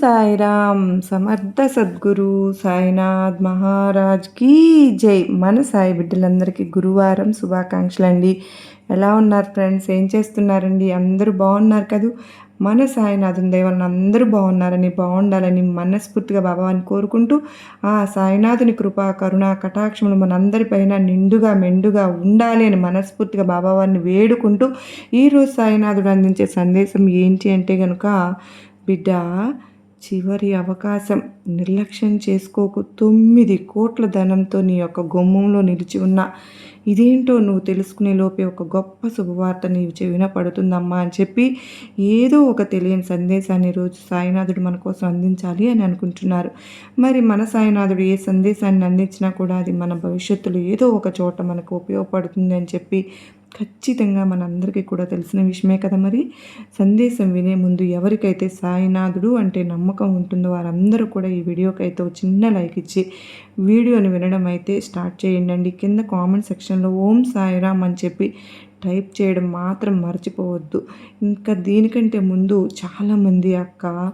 సాయిరామ్ సమర్థ సద్గురు సాయినాథ్ మహారాజ్ కీ జై. మన సాయి బిడ్డలందరికీ గురువారం శుభాకాంక్షలు అండి. ఎలా ఉన్నారు ఫ్రెండ్స్? ఏం చేస్తున్నారండి? అందరూ బాగున్నారు కదూ? మన సాయినాథుని దేవాలను అందరూ బాగున్నారని బాగుండాలని మనస్ఫూర్తిగా బాబాని కోరుకుంటూ ఆ సాయినాథుని కృపా కరుణ కటాక్షములు మనందరిపైన నిండుగా మెండుగా ఉండాలి అని మనస్ఫూర్తిగా బాబావారిని వేడుకుంటూ ఈరోజు సాయినాథుడు అందించే సందేశం ఏంటి అంటే కనుక బిడ్డ చివరి అవకాశం నిర్లక్ష్యం చేసుకోకు. తొమ్మిది కోట్ల ధనంతో నీ యొక్క గుమ్మంలో నిలిచి ఉన్న ఇదేంటో నువ్వు తెలుసుకునే లోపే ఒక గొప్ప శుభవార్త నీవు చెవిన పడుతుందమ్మా అని చెప్పి ఏదో ఒక తెలియని సందేశాన్ని రోజు సాయినాథుడు మన కోసం అందించాలి అని అనుకుంటున్నారు. మరి మన సాయినాథుడు ఏ సందేశాన్ని అందించినా కూడా అది మన భవిష్యత్తులో ఏదో ఒక చోట మనకు ఉపయోగపడుతుంది అని చెప్పి ఖచ్చితంగా మనందరికీ కూడా తెలిసిన విషయమే కదా మరి. సందేశం వినే ముందు ఎవరికైతే సాయినాథుడు అంటే నమ్మకం ఉంటుందో వారందరూ కూడా ఈ వీడియోకి అయితే చిన్న లైక్ ఇచ్చి వీడియోని వినడం అయితే స్టార్ట్ చేయండి కింద కామెంట్ సెక్షన్లో ఓం సాయిరామ్ అని చెప్పి టైప్ చేయడం మాత్రం మర్చిపోవద్దు. ఇంకా దీనికంటే ముందు చాలామంది అక్క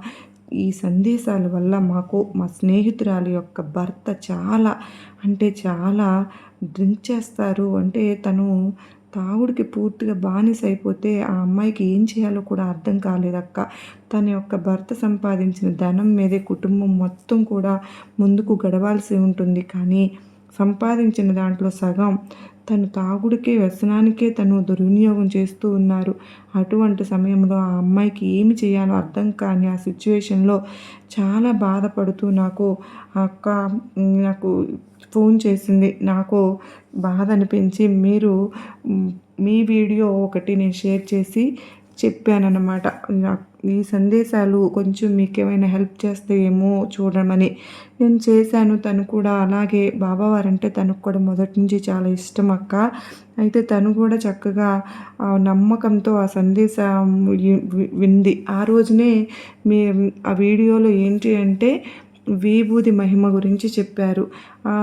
ఈ సందేశాల వల్ల మాకు మా స్నేహితురాలి యొక్క భర్త చాలా అంటే చాలా డ్రింక్ చేస్తారు. అంటే తను తాగుడికి పూర్తిగా బానిస అయిపోతే ఆ అమ్మాయికి ఏం చేయాలో కూడా అర్థం కాలేదక్క తన యొక్క భర్త సంపాదించిన ధనం మీదే కుటుంబం మొత్తం కూడా ముందుకు గడవాల్సి ఉంటుంది. కానీ సంపాదించిన దాంట్లో సగం తను తాగుడికే వ్యసనానికే తను దుర్వినియోగం చేస్తూ ఉన్నారు. అటువంటి సమయంలో ఆ అమ్మాయికి ఏమి చేయాలో అర్థం కాని ఆ సిచ్యువేషన్లో చాలా బాధపడుతూ నాకు అక్క నాకు ఫోన్ చేసింది. నాకు బాధ అనిపించి మీరు మీ వీడియో ఒకటి నేను షేర్ చేసి చెప్పానన్నమాట. ఈ సందేశాలు కొంచెం మీకు ఏమైనా హెల్ప్ చేస్తాయేమో చూడమని. నేను చేశాను. తను కూడా అలాగే బాబావారంటే తనకు కూడా మొదటి నుంచి చాలా ఇష్టం అక్క. అయితే తను కూడా చక్కగా నమ్మకంతో ఆ సందేశం వింది. ఆ రోజునే మీ ఆ వీడియోలో ఏంటి అంటే విభూది మహిమ గురించి చెప్పారు. ఆ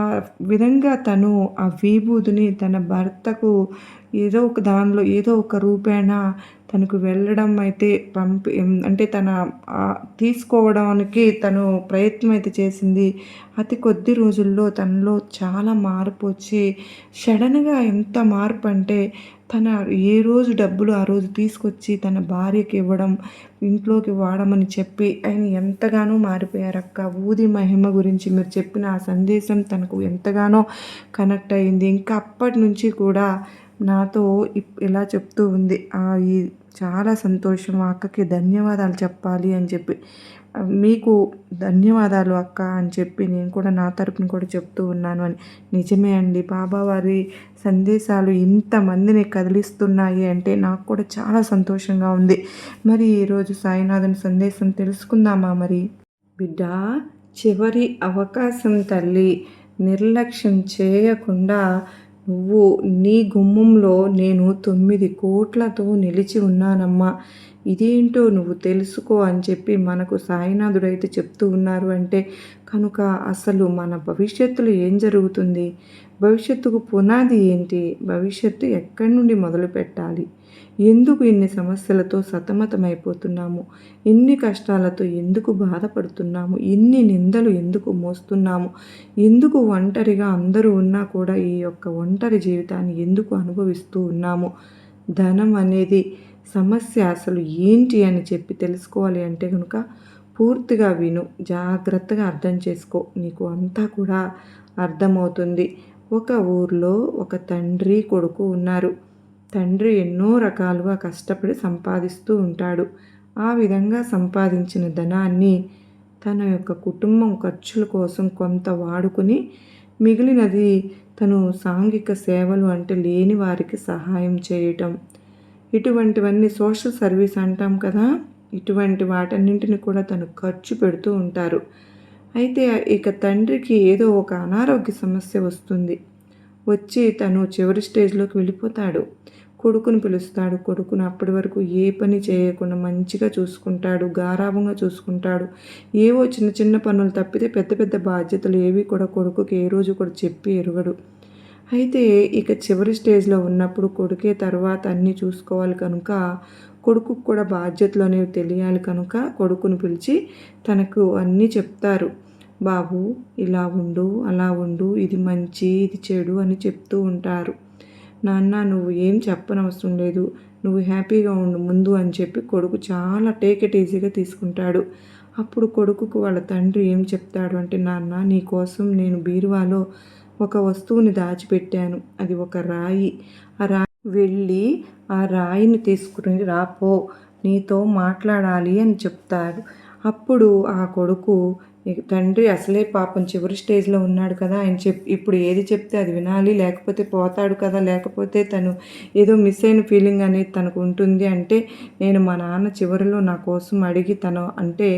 విధంగా తను ఆ విభూదిని తన భర్తకు ఏదో ఒక దానిలో ఏదో ఒక రూపేణా తనకు వెళ్ళడం అయితే పంపి అంటే తన తీసుకోవడానికి తను ప్రయత్నం అయితే చేసింది. అతి కొద్ది రోజుల్లో తనలో చాలా మార్పు వచ్చి సడన్గా ఎంత మార్పు అంటే తన ఏ రోజు డబ్బులు ఆ రోజు తీసుకొచ్చి తన భార్యకి ఇవ్వడం ఇంట్లోకి వాడమని చెప్పి ఆయన ఎంతగానో మారిపోయారక్క. ఊది మహిమ గురించి మీరు చెప్పిన ఆ సందేశం తనకు ఎంతగానో కనెక్ట్ అయింది. ఇంకా అప్పటి నుంచి కూడా నాతో ఇలా చెప్తూ ఉంది. ఈ చాలా సంతోషం. అక్కకి ధన్యవాదాలు చెప్పాలి అని చెప్పి. మీకు ధన్యవాదాలు అక్క అని చెప్పి నేను కూడా నా తరపున కూడా చెప్తూ ఉన్నాను అని. నిజమే అండి. బాబావారి సందేశాలు ఇంతమందిని కదిలిస్తున్నాయి అంటే నాకు కూడా చాలా సంతోషంగా ఉంది. మరి ఈరోజు సాయినాథుని సందేశం తెలుసుకుందామా మరి? బిడ్డ చివరి అవకాశం తల్లి. నిర్లక్ష్యం చేయకుండా నువ్వు నీ గుమ్మంలో నేను తొమ్మిది కోట్లతో నిలిచి ఉన్నానమ్మా. ఇదేంటో నువ్వు తెలుసుకో అని చెప్పి మనకు సాయినాథుడైతే చెప్తూ ఉన్నారు అంటే కనుక అసలు మన భవిష్యత్తులో ఏం జరుగుతుంది? భవిష్యత్తుకు పునాది ఏంటి? భవిష్యత్తు ఎక్కడి నుండి మొదలు పెట్టాలి ఎందుకు ఇన్ని సమస్యలతో సతమతమైపోతున్నాము? ఎన్ని కష్టాలతో ఎందుకు బాధపడుతున్నాము? ఎన్ని నిందలు ఎందుకు మోస్తున్నాము? ఎందుకు ఒంటరిగా అందరూ ఉన్నా కూడా ఈ యొక్క ఒంటరి జీవితాన్ని ఎందుకు అనుభవిస్తూ ఉన్నాము? ధనం అనేది సమస్య అసలు ఏంటి అని చెప్పి తెలుసుకోవాలి అంటే కనుక పూర్తిగా విను జాగ్రత్తగా అర్థం చేసుకో. నీకు అంతా కూడా అర్థమవుతుంది. ఒక ఊర్లో ఒక తండ్రి కొడుకు ఉన్నారు. తండ్రి ఎన్నో రకాలుగా కష్టపడి సంపాదిస్తూ ఉంటాడు. ఆ విధంగా సంపాదించిన ధనాన్ని తన యొక్క కుటుంబం ఖర్చుల కోసం కొంత వాడుకుని మిగిలినది తను సాంఘిక సేవలు అంటే లేని వారికి సహాయం చేయటం. ఇటువంటివన్నీ సోషల్ సర్వీస్ అంటాం కదా. ఇటువంటి వాటన్నింటిని కూడా తను ఖర్చు పెడుతూ ఉంటారు. అయితే ఇక తండ్రికి ఏదో ఒక అనారోగ్య సమస్య వస్తుంది. వచ్చి తను చివరి స్టేజ్లోకి వెళ్ళిపోతాడు. కొడుకును పిలుస్తాడు. కొడుకును అప్పటి వరకు ఏ పని చేయకుండా మంచిగా చూసుకుంటాడు గారాభంగా చూసుకుంటాడు. ఏవో చిన్న చిన్న పనులు తప్పితే పెద్ద పెద్ద బాధ్యతలు ఏవి కూడా కొడుకుకి ఏ రోజు కూడా చెప్పి ఎరుగడు. అయితే ఇక చివరి స్టేజ్లో ఉన్నప్పుడు కొడుకే తర్వాత అన్నీ చూసుకోవాలి కనుక కొడుకుకు కూడా బాధ్యతలు అనేవి తెలియాలి కనుక కొడుకును పిలిచి తనకు అన్నీ చెప్తారు. బాబు ఇలా ఉండు అలా ఉండు ఇది మంచి ఇది చెడు అని చెప్తూ ఉంటారు. నాన్న నువ్వు ఏం చెప్పనవసరం లేదు. నువ్వు హ్యాపీగా ఉండు ముందు అని చెప్పి కొడుకు చాలా టేక్ ఇట్ ఈజీగా తీసుకుంటాడు. అప్పుడు కొడుకుకు వాళ్ళ తండ్రి ఏం చెప్తాడు అంటే నాన్న నీకోసం నేను బీరువాలో ఒక వస్తువుని దాచిపెట్టాను. అది ఒక రాయి. ఆ రాయి వెళ్ళి ఆ రాయిని తీసుకుని రాపో నీతో మాట్లాడాలి అని చెప్తాడు. అప్పుడు ఆ కొడుకు తండ్రి అసలే పాపం చివరి స్టేజ్లో ఉన్నాడు కదా. ఆయన చెప్ ఇప్పుడు ఏది చెప్తే అది వినాలి లేకపోతే పోతాడు కదా. లేకపోతే తను ఏదో మిస్ అయిన ఫీలింగ్ అనేది తనకు ఉంటుంది అంటే నేను మా నాన్న చివరిలో నా కోసం అడిగి తను అంటే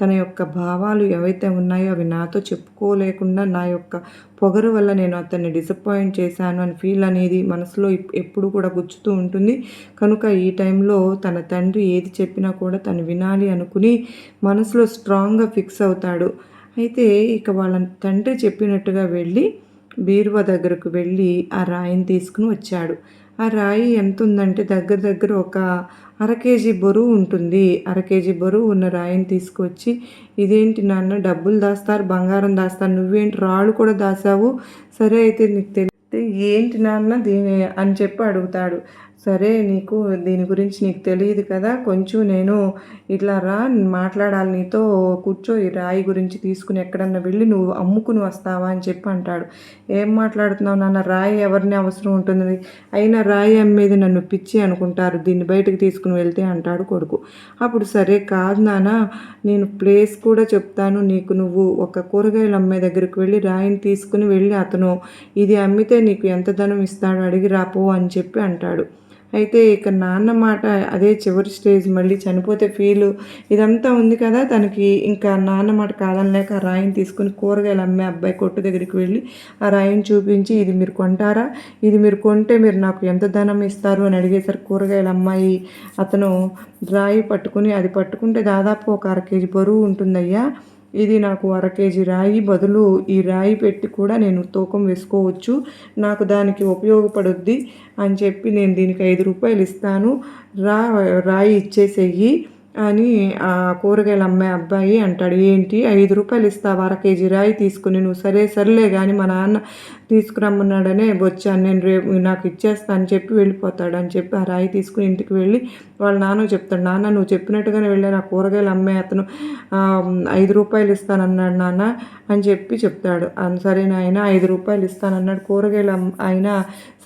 తన యొక్క భావాలు ఏవైతే ఉన్నాయో అవి నాతో చెప్పుకోలేకుండా నా యొక్క పొగరు వల్ల నేను అతన్ని డిసప్పాయింట్ చేశాను అని ఫీల్ అనేది మనసులో ఎప్పుడు కూడా గుచ్చుతూ ఉంటుంది. కనుక ఈ టైంలో తన తండ్రి ఏది చెప్పినా కూడా తను వినాలి అనుకుని మనసులో స్ట్రాంగ్గా ఫిక్స్ అవుతాడు. అయితే ఇక వాళ్ళ తండ్రి చెప్పినట్టుగా వెళ్ళి బీరువా దగ్గరకు వెళ్ళి ఆ రాయిని తీసుకుని వచ్చాడు. ఆ రాయి ఎంత ఉందంటే దగ్గర దగ్గర ఒక అర కేజీ బరువు ఉంటుంది. అర కేజీ బరువు ఉన్న రాయిని తీసుకొచ్చి ఇదేంటి నాన్న డబ్బులు దాస్తారు బంగారం దాస్తారు నువ్వేంటి రాళ్ళు కూడా దాసావు? సరే అయితే నీకు తెలిస్తే ఏంటి నాన్న దీని అని చెప్పి అడుగుతాడు. సరే నీకు దీని గురించి నీకు తెలియదు కదా కొంచెం నేను ఇట్లా రా మాట్లాడాలి నీతో కూర్చో ఈ రాయి గురించి తీసుకుని ఎక్కడన్నా వెళ్ళి నువ్వు అమ్ముకుని వస్తావా అని చెప్పి అంటాడు. ఏం మాట్లాడుతున్నావు నాన్న? రాయి ఎవరిని అవసరం ఉంటుంది? అయినా రాయి అమ్మేది నన్ను పిచ్చి అనుకుంటారు దీన్ని బయటకు తీసుకుని వెళ్తే అంటాడు కొడుకు. అప్పుడు సరే కాదు నాన్న నేను ప్లేస్ కూడా చెప్తాను నీకు నువ్వు ఒక కూరగాయలు అమ్మే దగ్గరికి వెళ్ళి రాయిని తీసుకుని వెళ్ళి అతను ఇది అమ్మితే నీకు ఎంత ధనం ఇస్తాడో అడిగి రాపో అని చెప్పి అంటాడు. అయితే ఇక నాన్న మాట అదే చివరి స్టేజ్ మళ్ళీ చనిపోతే ఫీలు. ఇదంతా ఉంది కదా తనకి ఇంకా నాన్న మాట కాదనలేక ఆ రాయిని తీసుకుని కూరగాయలు అమ్మే అబ్బాయి కొట్టు దగ్గరికి వెళ్ళి ఆ రాయిని చూపించి ఇది మీరు కొంటారా? ఇది మీరు కొంటే మీరు నాకు ఎంత ధనం ఇస్తారు? అని అడిగేసరి కూరగాయల అమ్మాయి అతను రాయి పట్టుకుని అది పట్టుకుంటే దాదాపు ఒక అర కేజీ బరువు ఉంటుందయ్యా. ఇది నాకు అర కేజీ రాయి బదులు ఈ రాయి పెట్టి కూడా నేను తూకం వేసుకోవచ్చు. నాకు దానికి ఉపయోగపడుద్ది అని చెప్పి నేను దీనికి ఐదు రూపాయలు ఇస్తాను. రా రాయి ఇచ్చేసేయి. అని ఆ కూరగాయలు అమ్మే అబ్బాయి అంటాడు ఏంటి? ఐదు రూపాయలు ఇస్తావు? అర కేజీ రాయి తీసుకుని నువ్వు సరే సర్లే కానీ మా నాన్న తీసుకురమ్మన్నాడనే వచ్చాను నేను రేపు నాకు ఇచ్చేస్తాను చెప్పి వెళ్ళిపోతాడు అని చెప్పి ఆ రాయి తీసుకుని ఇంటికి వెళ్ళి వాళ్ళ నాన్న చెప్తాడు నాన్న నువ్వు చెప్పినట్టుగానే వెళ్ళాను ఆ కూరగాయలు అమ్మే అతను ఐదు రూపాయలు ఇస్తానన్నాడు నాన్న అని చెప్పి చెప్తాడు. సరే నాయన ఐదు రూపాయలు ఇస్తానన్నాడు కూరగాయలు ఆయన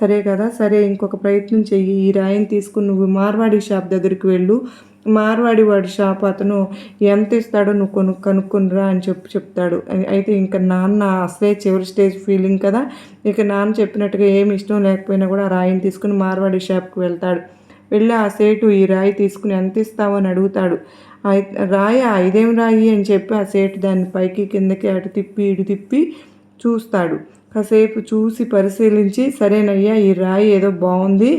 సరే కదా సరే ఇంకొక ప్రయత్నం చెయ్యి ఈ రాయిని తీసుకుని నువ్వు మార్వాడి షాప్ దగ్గరికి వెళ్ళు మార్వాడి వాడి షాప్ అతను ఎంత ఇస్తాడో నువ్వు కొను కనుక్కునిరా అని చెప్పి చెప్తాడు. అయితే ఇంకా నాన్న అసలే చివరి స్టేజ్ ఫీలింగ్ కదా. ఇక నాన్న చెప్పినట్టుగా ఏమి ఇష్టం లేకపోయినా కూడా ఆ రాయిని తీసుకుని మార్వాడి షాప్కి వెళ్తాడు. వెళ్ళి ఆ సేటు ఈ రాయి తీసుకుని ఎంత ఇస్తావు అని అడుగుతాడు. రాయి? ఇదేం రాయి? అని చెప్పి ఆ సేటు దాన్ని పైకి కిందకి అటు తిప్పి ఇటు తిప్పి చూస్తాడు. కాసేపు చూసి పరిశీలించి సరేనయ్యా ఈ రాయి ఏదో బాగుంది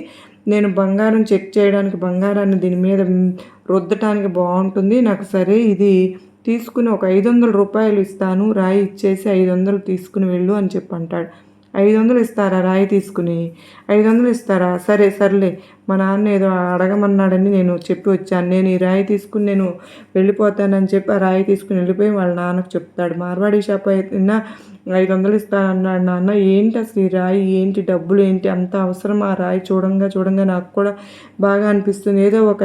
నేను బంగారం చెక్ చేయడానికి బంగారాన్ని దీని మీద రుద్దటానికి బాగుంటుంది. నాకు సరే ఇది తీసుకుని ఒక ఐదు వందల రూపాయలు ఇస్తాను. రాయి ఇచ్చేసి ఐదు వందలు తీసుకుని వెళ్ళు అని చెప్పి అంటాడు. ఐదు వందలు ఇస్తారా? రాయి తీసుకుని. ఐదు వందలు ఇస్తారా? సరే సర్లే. మా నాన్న ఏదో అడగమన్నాడని నేను చెప్పి వచ్చాను. నేను ఈ రాయి తీసుకుని నేను వెళ్ళిపోతానని చెప్పి ఆ రాయి తీసుకుని వెళ్ళిపోయి వాళ్ళ నాన్నకు చెప్తాడు. మార్వాడి షాప్ అయినా ఐదు వందలు ఇస్తానన్నాడు నాన్న. ఏంటి అసలు ఈ రాయి? ఏంటి డబ్బులు? ఏంటి? అంత అవసరం ఆ రాయి చూడంగా చూడంగా నాకు కూడా బాగా అనిపిస్తుంది. ఏదో ఒక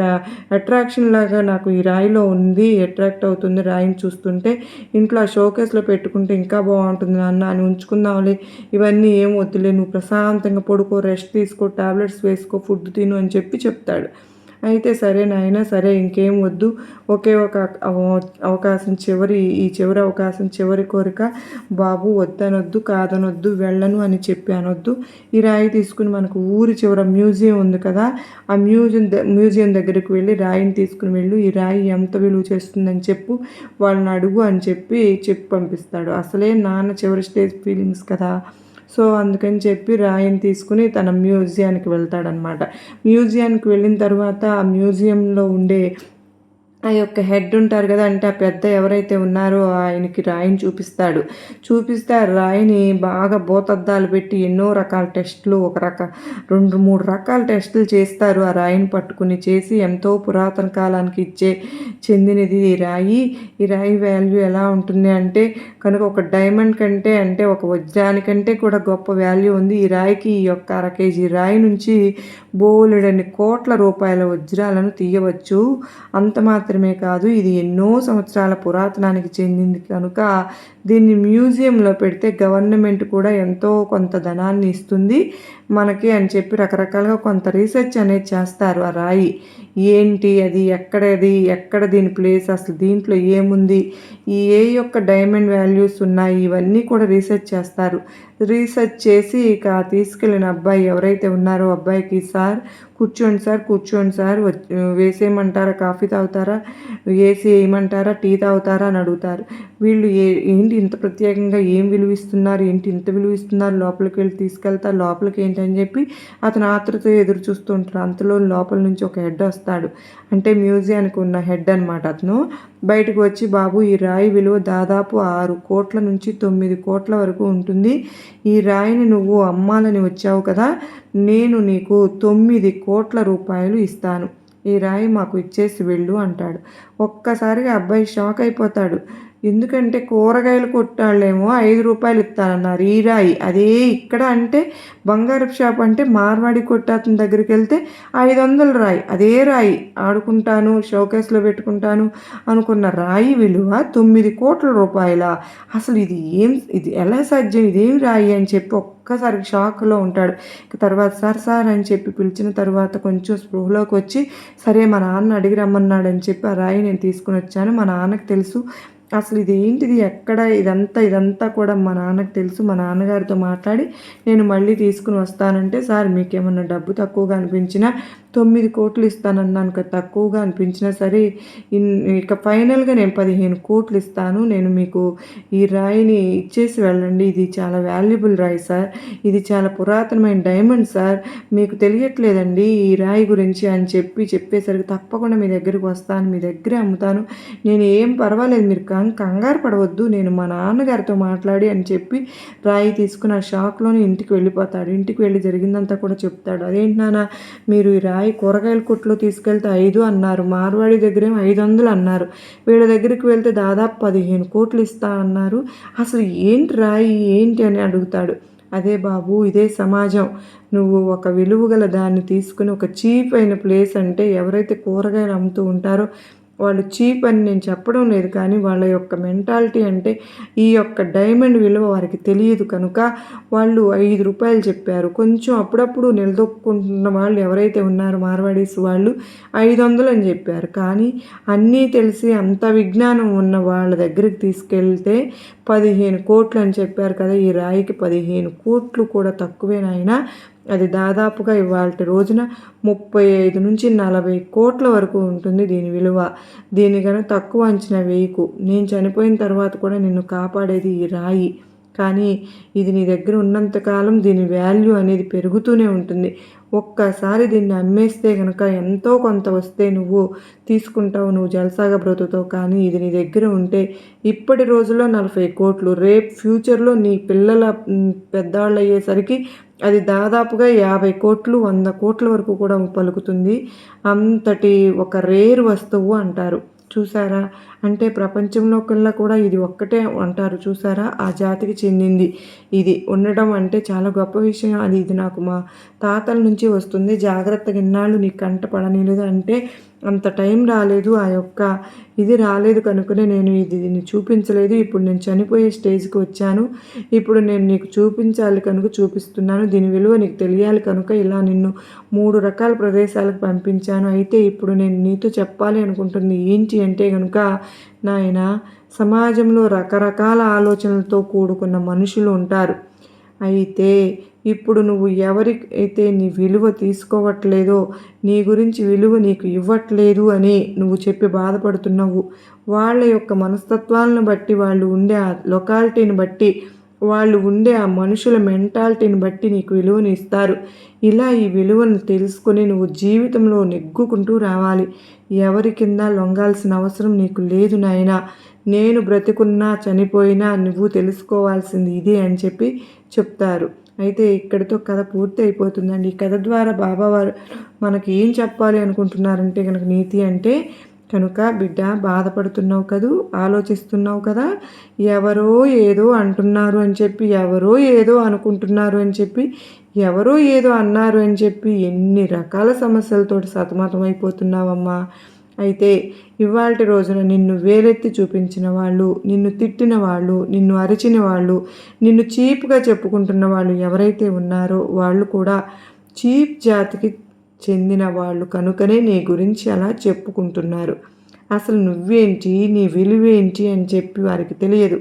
అట్రాక్షన్ లాగా నాకు ఈ రాయిలో ఉంది. అట్రాక్ట్ అవుతుంది రాయిని చూస్తుంటే. ఇంట్లో ఆ షోకేస్లో పెట్టుకుంటే ఇంకా బాగుంటుంది నాన్న అని ఉంచుకుందాంలే. ఇవన్నీ ఏం వద్దులే. నువ్వు ప్రశాంతంగా పడుకో రెస్ట్ తీసుకో టాబ్లెట్స్ వేసుకో ఫుడ్ తిను. అని చెప్పి చెప్తాడు. అయితే సరే నాయన సరే ఇంకేం వద్దు. ఒకే ఒక అవకాశం చివరి ఈ చివరి అవకాశం చివరి కోరిక బాబు వద్దనొద్దు కాదనొద్దు వెళ్ళను అని చెప్పి అనొద్దు. ఈ రాయి తీసుకుని మనకు ఊరి చివర మ్యూజియం ఉంది కదా ఆ మ్యూజియం మ్యూజియం దగ్గరికి వెళ్ళి రాయిని తీసుకుని వెళ్ళు. ఈ రాయి ఎంత విలువ చేస్తుందని చెప్పు. వాళ్ళని అడుగు అని చెప్పి చెప్పి పంపిస్తాడు. అసలే నాన్న చివరి స్టేజ్ ఫీలింగ్స్ కదా. సో అందుకని చెప్పి రాయిని తీసుకుని తన మ్యూజియానికి వెళ్తాడనమాట. మ్యూజియానికి వెళ్ళిన తర్వాత ఆ మ్యూజియంలో ఉండే ఆ యొక్క హెడ్ ఉంటారు కదా అంటే ఆ పెద్ద ఎవరైతే ఉన్నారో ఆయనకి రాయిని చూపిస్తాడు. చూపిస్తే ఆ రాయిని బాగా బోతద్దాలు పెట్టి ఎన్నో రకాల టెస్టులు ఒక రక రెండు మూడు రకాల టెస్టులు చేస్తారు ఆ రాయిని పట్టుకుని చేసి ఎంతో పురాతన కాలానికి ఇచ్చే చెందినది ఈ రాయి. ఈ రాయి వాల్యూ ఎలా ఉంటుంది అంటే కనుక ఒక డైమండ్ కంటే అంటే ఒక వజ్రానికంటే కూడా గొప్ప వాల్యూ ఉంది. ఈ రాయికి ఈ యొక్క అర కేజీ రాయి నుంచి బోలెడన్ని కోట్ల రూపాయల వజ్రాలను తీయవచ్చు. అంత మాత్రం మాత్రమే కాదు ఇది ఎన్నో సంవత్సరాల పురాతనానికి చెందింది కనుక దీన్ని మ్యూజియంలో పెడితే గవర్నమెంట్ కూడా ఎంతో కొంత ధనాన్ని ఇస్తుంది. మనకి అని చెప్పి రకరకాలుగా కొంత రీసెర్చ్ అనేది చేస్తారు ఆ రాయి. ఏంటి అది? ఎక్కడది? ఎక్కడ దీని ప్లేస్? అసలు దీంట్లో ఏముంది? ఈ ఏ యొక్క డైమండ్ వాల్యూస్ ఉన్నాయి. ఇవన్నీ కూడా రీసెర్చ్ చేస్తారు. రీసెర్చ్ చేసి ఇక తీసుకెళ్ళిన అబ్బాయి ఎవరైతే ఉన్నారో అబ్బాయికి సార్ కూర్చోండి సార్ కూర్చోండి సార్ వేసేయమంటారా? కాఫీ తాగుతారా? వేసి వేయమంటారా టీ తాగుతారా? అని అడుగుతారు. వీళ్ళు ఏ ఏంటి ఇంత ప్రత్యేకంగా ఏం విలువిస్తున్నారు? ఏంటి ఇంత విలువిస్తున్నారు? లోపలికి వెళ్ళి తీసుకెళ్తారు. లోపలికి ఏంటి అని చెప్పి అతను ఆతృత ఎదురు చూస్తూ ఉంటారు అంతలో లోపల నుంచి ఒక హెడ్ వస్తాడు అంటే మ్యూజియానికి ఉన్న హెడ్ అనమాట అతను. బయటకు వచ్చి బాబు ఈ రాయి విలువ దాదాపు ఆరు కోట్ల నుంచి తొమ్మిది కోట్ల వరకు ఉంటుంది. ఈ రాయిని నువ్వు అమ్మాలని వచ్చావు కదా నేను నీకు తొమ్మిది కోట్ల రూపాయలు ఇస్తాను. ఈ రాయి మాకు ఇచ్చేసి వెళ్ళు అంటాడు. ఒక్కసారిగా అబ్బాయి షాక్ అయిపోతాడు. ఎందుకంటే కూరగాయలు కొట్టాళ్ళేమో ఐదు రూపాయలు ఇస్తానన్నారు. ఈ రాయి. అదే ఇక్కడ అంటే బంగారపు షాప్ అంటే మార్వాడి కొట్టాతని దగ్గరికి వెళ్తే ఐదు వందల రాయి. అదే రాయి. ఆడుకుంటాను షోకేస్లో పెట్టుకుంటాను అనుకున్న రాయి విలువ తొమ్మిది కోట్ల రూపాయల? అసలు ఇది ఏం ఇది ఎలా సాధ్యం? ఇదేం రాయి అని చెప్పి ఒక్కసారి షాక్లో ఉంటాడు. తర్వాత సార్ సార్ అని చెప్పి పిలిచిన తర్వాత కొంచెం స్పృహలోకి వచ్చి సరే మా నాన్న అడిగి రమ్మన్నాడు అని చెప్పి ఆ రాయి నేను తీసుకుని వచ్చాను. మా నాన్నకు తెలుసు. అసలు ఇది ఏంటిది ఎక్కడ ఇదంతా ఇదంతా కూడా మా నాన్నకు తెలుసు. మా నాన్నగారితో మాట్లాడి నేను మళ్ళీ తీసుకుని వస్తానంటే సార్ మీకేమన్నా డబ్బు తక్కువగా అనిపించినా తొమ్మిది కోట్లు ఇస్తానన్నాను కదా తక్కువగా అనిపించినా సరే ఇక ఫైనల్గా నేను పదిహేను కోట్లు ఇస్తాను. నేను మీకు ఈ రాయిని ఇచ్చేసి వెళ్ళండి. ఇది చాలా వాల్యుబుల్ రాయి సార్. ఇది చాలా పురాతనమైన డైమండ్ సార్. మీకు తెలియట్లేదండి ఈ రాయి గురించి అని చెప్పి చెప్పేసరికి తప్పకుండా మీ దగ్గరికి వస్తాను మీ దగ్గరే అమ్ముతాను. నేను ఏం పర్వాలేదు మీరు కంగారు పడవద్దు. నేను మా నాన్నగారితో మాట్లాడి అని చెప్పి రాయి తీసుకుని ఆ షాక్లోనే ఇంటికి వెళ్ళిపోతాడు. ఇంటికి వెళ్ళి జరిగిందంతా కూడా చెప్తాడు. అదేంటి నాన్న మీరు ఈ రాయి కూరగాయల కొట్లో తీసుకెళ్తే ఐదు అన్నారు. మార్వాడి దగ్గర ఐదు వందలు అన్నారు. వీళ్ళ దగ్గరికి వెళ్తే దాదాపు పదిహేను కోట్లు ఇస్తా అన్నారు. అసలు ఏంటి రాయి ఏంటి అని అడుగుతాడు. అదే బాబు ఇదే సమాజం. నువ్వు ఒక విలువ గల దాన్ని తీసుకుని ఒక చీప్ అయిన ప్లేస్ అంటే ఎవరైతే కూరగాయలు అమ్ముతూ ఉంటారో వాళ్ళు చీప్ అని నేను చెప్పడం లేదు కానీ వాళ్ళ యొక్క మెంటాలిటీ అంటే ఈ యొక్క డైమండ్ విలువ వారికి తెలియదు. కనుక వాళ్ళు ఐదు రూపాయలు చెప్పారు. కొంచెం అప్పుడప్పుడు నిలదొక్కుంటున్న వాళ్ళు ఎవరైతే ఉన్నారో మార్వాడీస్ వాళ్ళు ఐదు వందలు అని చెప్పారు. కానీ అన్నీ తెలిసి అంత విజ్ఞానం ఉన్న వాళ్ళ దగ్గరికి తీసుకెళ్తే పదిహేను కోట్లు అని చెప్పారు కదా ఈ రాయికి పదిహేను కోట్లు కూడా తక్కువేనాయినా? అది దాదాపుగా ఇవాళ రోజున ముప్పై ఐదు నుంచి నలభై కోట్ల వరకు ఉంటుంది దీని విలువ. దీనికన్నా తక్కువ అంచనా వేయకు. నేను చనిపోయిన తర్వాత కూడా నిన్ను కాపాడేది ఈ రాయి. కానీ ఇది నీ దగ్గర ఉన్నంతకాలం దీని వాల్యూ అనేది పెరుగుతూనే ఉంటుంది. ఒక్కసారి దీన్ని అమ్మేస్తే కనుక ఎంతో కొంత వస్తే నువ్వు తీసుకుంటావు నువ్వు జలసాగా బ్రతుకుతావు. కానీ ఇది నీ దగ్గర ఉంటే ఇప్పటి రోజుల్లో నలభై కోట్లు రేపు ఫ్యూచర్లో నీ పిల్లల పెద్దవాళ్ళు అయ్యేసరికి అది దాదాపుగా యాభై కోట్లు వంద కోట్ల వరకు కూడా పలుకుతుంది. అంతటి ఒక రేర్ వస్తువు అంటారు. చూసారా? అంటే ప్రపంచంలో కల్లా కూడా ఇది ఒక్కటే అంటారు. చూసారా? ఆ జాతికి చెందింది ఇది. ఉండడం అంటే చాలా గొప్ప విషయం. అది ఇది నాకు మా తాతల నుంచి వస్తుంది. జాగ్రత్తగా ఇన్నాళ్ళు నీ కంట పడనిలేదు అంటే అంత టైం రాలేదు ఆ యొక్క ఇది రాలేదు కనుకనే నేను ఇది దీన్ని చూపించలేదు. ఇప్పుడు నేను చనిపోయే స్టేజ్కి వచ్చాను. ఇప్పుడు నేను నీకు చూపించాలి కనుక చూపిస్తున్నాను. దీని విలువ నీకు తెలియాలి కనుక ఇలా నిన్ను మూడు రకాల ప్రదేశాలకు పంపించాను. అయితే ఇప్పుడు నేను నీతో చెప్పాలి అనుకుంటుంది. ఏంటి అంటే కనుక నాయన సమాజంలో రకరకాల ఆలోచనలతో కూడుకున్న మనుషులు ఉంటారు. అయితే ఇప్పుడు నువ్వు ఎవరికైతే నీ విలువ తీసుకోవట్లేదో నీ గురించి విలువ నీకు ఇవ్వట్లేదు అని నువ్వు చెప్పి బాధపడుతున్నావు. వాళ్ళ యొక్క మనస్తత్వాలను బట్టి వాళ్ళు ఉండే ఆ లొకాలిటీని బట్టి వాళ్ళు ఉండే ఆ మనుషుల మెంటాలిటీని బట్టి నీకు విలువను ఇస్తారు. ఇలా ఈ విలువను తెలుసుకొని నువ్వు జీవితంలో నెగ్గుకుంటూ రావాలి. ఎవరి కింద లొంగాల్సిన అవసరం నీకు లేదు నాయనా. నేను బ్రతికున్నా చనిపోయినా నువ్వు తెలుసుకోవాల్సింది ఇదే అని చెప్పి చెప్తారు. అయితే ఇక్కడితో కథ పూర్తి అయిపోతుందండి. ఈ కథ ద్వారా బాబావారు మనకి ఏం చెప్పాలి అనుకుంటున్నారంటే కనుక నీతి అంటే కనుక బిడ్డ బాధపడుతున్నావు కదూ ఆలోచిస్తున్నావు కదా ఎవరో ఏదో అంటున్నారు అని చెప్పి ఎవరో ఏదో అనుకుంటున్నారు అని చెప్పి ఎవరో ఏదో అన్నారు అని చెప్పి ఎన్ని రకాల సమస్యలతో సతమతం అయిపోతున్నావమ్మా అయితే ఇవాళ రోజున నిన్ను వేలెత్తి చూపించిన వాళ్ళు నిన్ను తిట్టిన వాళ్ళు నిన్ను అరిచిన వాళ్ళు నిన్ను చీప్గా చెప్పుకుంటున్న వాళ్ళు ఎవరైతే ఉన్నారో వాళ్ళు కూడా చీప్ జాతికి చెందిన వాళ్ళు కనుకనే నీ గురించి అలా చెప్పుకుంటున్నారు. అసలు నువ్వేంటి నీ విలువేంటి అని చెప్పి వారికి తెలియదు.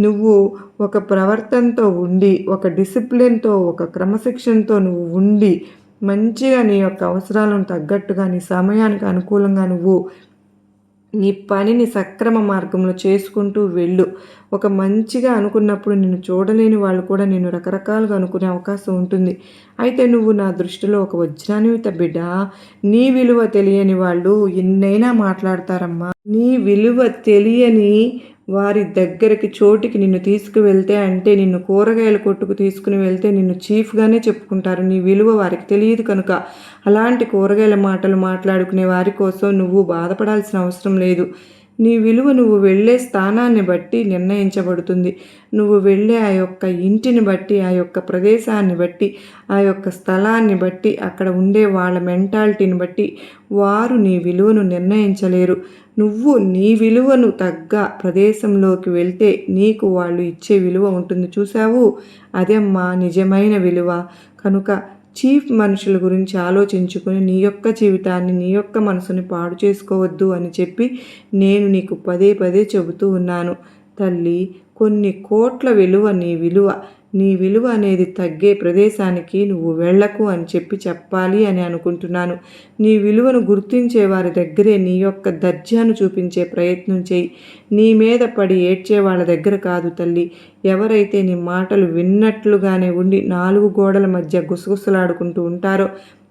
నువ్వు ఒక ప్రవర్తనతో ఉండి ఒక డిసిప్లిన్తో ఒక క్రమశిక్షణతో నువ్వు ఉండి మంచిగా నీ యొక్క అవసరాలను తగ్గట్టుగా నీ సమయానికి అనుకూలంగా నువ్వు నీ పనిని సక్రమ మార్గంలో చేసుకుంటూ వెళ్ళు. ఒక మంచిగా అనుకున్నప్పుడు నిన్ను చూడలేని వాళ్ళు కూడా నిన్ను రకరకాలుగా అనుకునే అవకాశం ఉంటుంది. అయితే నువ్వు నా దృష్టిలో ఒక వజ్రాన్విత బిడ్డ. నీ విలువ తెలియని వాళ్ళు ఎన్నైనా మాట్లాడతారమ్మా. నీ విలువ తెలియని వారి దగ్గరికి చోటికి నిన్ను తీసుకువెళ్తే అంటే నిన్ను కూరగాయల కొట్టుకు తీసుకుని వెళ్తే నిన్ను చీఫ్గానే చెప్పుకుంటారు. నీ విలువ వారికి తెలియదు కనుక అలాంటి కూరగాయల మాటలు మాట్లాడుకునే వారి కోసం నువ్వు బాధపడాల్సిన అవసరం లేదు. నీ విలువ నువ్వు వెళ్ళే స్థానాన్ని బట్టి నిర్ణయించబడుతుంది. నువ్వు వెళ్ళే ఆ యొక్క ఇంటిని బట్టి ఆ యొక్క ప్రదేశాన్ని బట్టి ఆ యొక్క స్థలాన్ని బట్టి అక్కడ ఉండే వాళ్ళ మెంటాలిటీని బట్టి వారు నీ విలువను నిర్ణయించలేరు. నువ్వు నీ విలువను తగ్గ ప్రదేశంలోకి వెళ్తే నీకు వాళ్ళు ఇచ్చే విలువ ఉంటుంది. చూసావు అదమ్మా నిజమైన విలువ. కనుక చీఫ్ మనుషుల గురించి ఆలోచించుకొని నీ యొక్క జీవితాన్ని నీ యొక్క మనసుని పాడు చేసుకోవద్దు అని చెప్పి నేను నీకు పదే పదే చెబుతూ ఉన్నాను. తల్లి కొన్ని కోట్ల విలువ నీ విలువ. నీ విలువ అనేది తగ్గే ప్రదేశానికి నువ్వు వెళ్ళకు అని చెప్పి చెప్పాలి అని అనుకుంటున్నాను. నీ విలువను గుర్తించే వారి దగ్గరే నీ యొక్క దర్జాను చూపించే ప్రయత్నం చేయి. నీ మీద పడి ఏడ్చే వాళ్ళ దగ్గర కాదు తల్లి. ఎవరైతే నీ మాటలు విన్నట్లుగానే ఉండి నాలుగు గోడల మధ్య గుసగుసలాడుకుంటూ ఉంటారో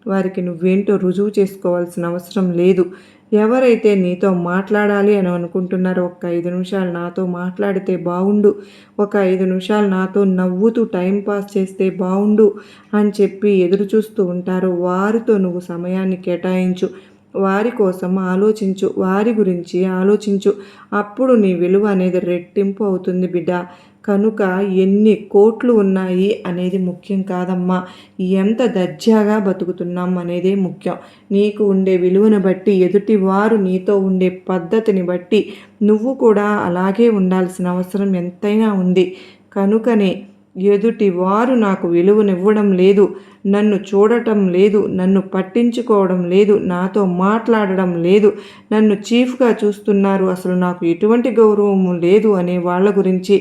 వారికి నువ్వేంటో రుజువు చేసుకోవాల్సిన అవసరం లేదు. ఎవరైతే నీతో మాట్లాడాలి అని అనుకుంటున్నారో ఒక ఐదు నిమిషాలు నాతో మాట్లాడితే బాగుండు ఒక ఐదు నిమిషాలు నాతో నవ్వుతూ టైం పాస్ చేస్తే బాగుండు అని చెప్పి ఎదురు చూస్తూ ఉంటారో. వారితో నువ్వు సమయాన్ని కేటాయించు. వారి కోసం ఆలోచించు వారి గురించి ఆలోచించు. అప్పుడు నీ విలువ అనేది రెట్టింపు అవుతుంది బిడ్డ. కనుక ఎన్ని కోట్లు ఉన్నాయి అనేది ముఖ్యం కాదమ్మా. ఎంత దర్జాగా బతుకుతున్నాం అనేదే ముఖ్యం. నీకు ఉండే విలువను బట్టి ఎదుటి వారు నీతో ఉండే పద్ధతిని బట్టి నువ్వు కూడా అలాగే ఉండాల్సిన అవసరం ఎంతైనా ఉంది. కనుకనే ఎదుటి వారు నాకు విలువనివ్వడం లేదు నన్ను చూడటం లేదు నన్ను పట్టించుకోవడం లేదు నాతో మాట్లాడడం లేదు నన్ను చీఫ్గా చూస్తున్నారు అసలు నాకు ఎటువంటి గౌరవం లేదు అనే వాళ్ళ గురించి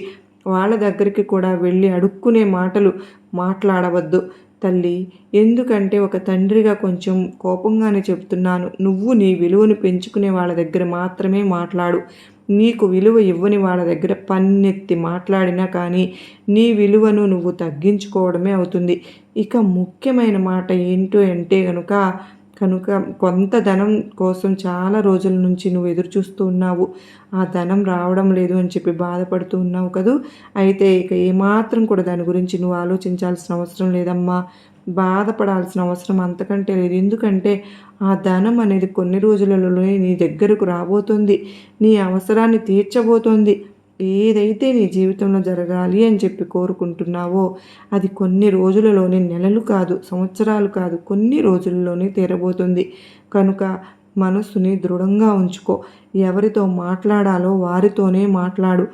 వాళ్ళ దగ్గరికి కూడా వెళ్ళి అడుక్కునే మాటలు మాట్లాడవద్దు. తల్లి ఎందుకంటే ఒక తండ్రిగా కొంచెం కోపంగానే చెప్తున్నాను నువ్వు నీ విలువను పెంచుకునే వాళ్ళ దగ్గర మాత్రమే మాట్లాడు. నీకు విలువ ఇవ్వని వాళ్ళ దగ్గర పన్నెత్తి మాట్లాడినా కానీ నీ విలువను నువ్వు తగ్గించుకోవడమే అవుతుంది. ఇక ముఖ్యమైన మాట ఏంటో అంటే కనుక కనుక కొంత ధనం కోసం చాలా రోజుల నుంచి నువ్వు ఎదురు చూస్తూ ఉన్నావు. ఆ ధనం రావడం లేదు అని చెప్పి బాధపడుతూ ఉన్నావు కదూ? అయితే ఇక ఏమాత్రం కూడా దాని గురించి నువ్వు ఆలోచించాల్సిన అవసరం లేదమ్మా. బాధపడాల్సిన అవసరం అంతకంటే లేదు. ఎందుకంటే ఆ ధనం అనేది కొన్ని రోజులలోనే నీ దగ్గరకు రాబోతుంది. నీ అవసరాన్ని తీర్చబోతోంది. ఏదైతే నీ జీవితంలో జరగాలి అని చెప్పి కోరుకుంటున్నావో అది కొన్ని రోజులలోనే నెలలు కాదు సంవత్సరాలు కాదు కొన్ని రోజుల్లోనే తీరబోతుంది. కనుక మనస్సుని దృఢంగా ఉంచుకో. ఎవరితో మాట్లాడాలో వారితోనే మాట్లాడు.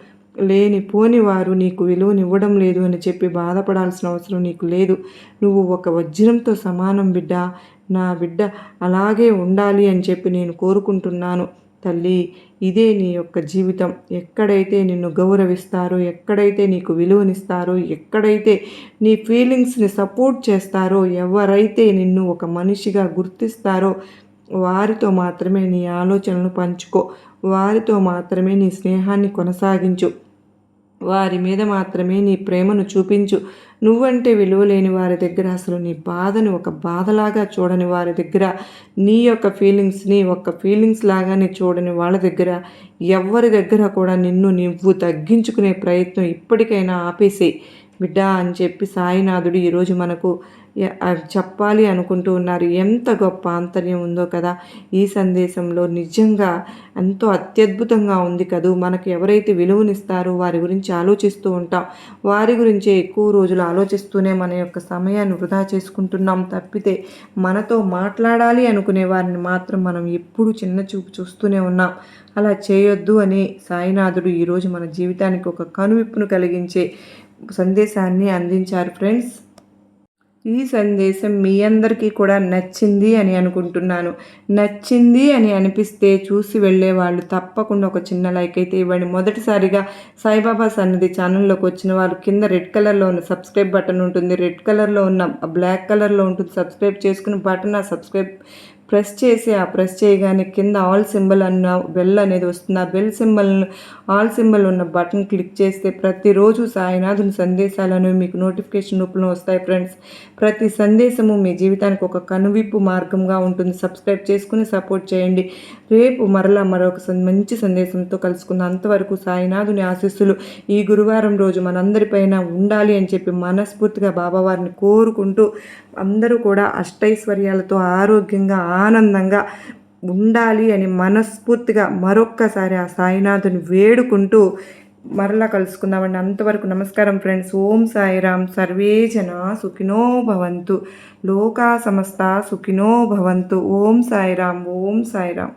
లేని పోని వారు నీకు విలువనివ్వడం లేదు అని చెప్పి బాధపడాల్సిన అవసరం నీకు లేదు. నువ్వు ఒక వజ్రంతో సమానం బిడ్డ. నా బిడ్డ అలాగే ఉండాలి అని చెప్పి నేను కోరుకుంటున్నాను. తల్లి ఇదే నీ యొక్క జీవితం. ఎక్కడైతే నిన్ను గౌరవిస్తారో ఎక్కడైతే నీకు విలువనిస్తారో ఎక్కడైతే నీ ఫీలింగ్స్ని సపోర్ట్ చేస్తారో ఎవరైతే నిన్ను ఒక మనిషిగా గుర్తిస్తారో వారితో మాత్రమే నీ ఆలోచనలు పంచుకో. వారితో మాత్రమే నీ స్నేహాన్ని కొనసాగించు. వారి మీద మాత్రమే నీ ప్రేమను చూపించు. నువ్వంటే విలువలేని వారి దగ్గర అసలు నీ బాధను ఒక బాధలాగా చూడని వారి దగ్గర నీ యొక్క ఫీలింగ్స్ని ఒక ఫీలింగ్స్ లాగానే చూడని వాళ్ళ దగ్గర ఎవరి దగ్గర కూడా నిన్ను నువ్వు తగ్గించుకునే ప్రయత్నం ఇప్పటికైనా ఆపేసే బిడ్డా అని చెప్పి సాయినాథుడు ఈరోజు మనకు చెప్పాలి అనుకుంటూ ఉన్నారు. ఎంత గొప్ప ఆంతర్యం ఉందో కదా. ఈ సందేశంలో నిజంగా ఎంతో అత్యద్భుతంగా ఉంది కదూ. మనకు ఎవరైతే విలువనిస్తారో వారి గురించి ఆలోచిస్తూ ఉంటాం. వారి గురించే ఎక్కువ రోజులు ఆలోచిస్తూనే మన యొక్క సమయాన్ని వృధా చేసుకుంటున్నాం తప్పితే మనతో మాట్లాడాలి అనుకునే వారిని మాత్రం మనం ఎప్పుడు చిన్న చూపు చూస్తూనే ఉన్నాం. అలా చేయొద్దు అని సాయినాథుడు ఈరోజు మన జీవితానికి ఒక కనువిప్పును కలిగించే సందేశాన్ని అందించారు ఫ్రెండ్స్. ఈ సందేశం మీ అందరికీ కూడా నచ్చింది అని అనుకుంటున్నాను. నచ్చింది అని అనిపిస్తే చూసి వెళ్ళే వాళ్ళు తప్పకుండా ఒక చిన్న లైక్ అయితే ఇవ్వండి. మొదటిసారిగా సాయిబాబా సన్నిధి ఛానల్లోకి వచ్చిన వాళ్ళు కింద రెడ్ కలర్లో ఉన్న సబ్స్క్రైబ్ బటన్ ఉంటుంది. రెడ్ కలర్లో ఉన్న బ్లాక్ కలర్లో ఉంటుంది. సబ్స్క్రైబ్ చేసుకుని బటన్ ఆ సబ్స్క్రైబ్ ప్రెస్ చేసి ఆ ప్రెస్ చేయగానే కింద ఆల్ సింబల్ అన్న బెల్ అనేది వస్తుంది. ఆ బెల్ సింబల్ ఆల్ సింబల్ ఉన్న బటన్ క్లిక్ చేస్తే ప్రతిరోజు సాయినాథుని సందేశాలను మీకు నోటిఫికేషన్ రూపంలో వస్తాయి ఫ్రెండ్స్. ప్రతి సందేశము మీ జీవితానికి ఒక కనువిప్పు మార్గంగా ఉంటుంది. సబ్స్క్రైబ్ చేసుకుని సపోర్ట్ చేయండి. రేపు మరలా మరొక మంచి సందేశంతో కలుసుకుందాం. అంతవరకు సాయినాథుని ఆశీస్సులు ఈ గురువారం రోజు మనందరిపైన ఉండాలి అని చెప్పి మనస్ఫూర్తిగా బాబావారిని కోరుకుంటూ అందరూ కూడా అష్టైశ్వర్యాలతో ఆరోగ్యంగా ఆనందంగా ఉండాలి అని మనస్ఫూర్తిగా మరొక్కసారి ఆ సాయినాథుని వేడుకుంటూ మరలా కలుసుకుందామండి. అంతవరకు నమస్కారం ఫ్రెండ్స్. ఓం సాయిరామ్ సర్వే జన సుఖినో భవంతు. లోకా సమస్త సుఖినో భవంతు. ఓం సాయిరామ్ ఓం సాయిరామ్